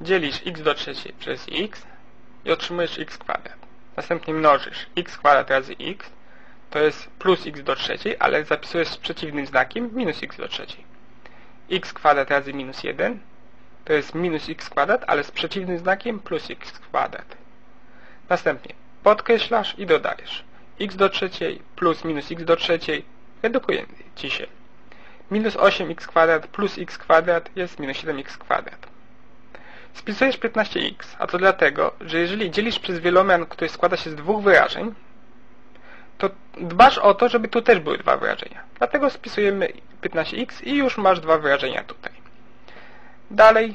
dzielisz x do trzeciej przez x i otrzymujesz x kwadrat. Następnie mnożysz x kwadrat razy x, to jest plus x do trzeciej, ale zapisujesz z przeciwnym znakiem minus x do trzeciej. x kwadrat razy minus 1 to jest minus x kwadrat, ale z przeciwnym znakiem plus x kwadrat. Następnie podkreślasz i dodajesz x do trzeciej plus minus x do trzeciej redukuje ci się. Minus 8x kwadrat plus x kwadrat jest minus 7x kwadrat. Spisujesz 15x, a to dlatego, że jeżeli dzielisz przez wielomian, który składa się z dwóch wyrażeń, to dbasz o to, żeby tu też były dwa wyrażenia. Dlatego spisujemy 15x i już masz dwa wyrażenia tutaj. Dalej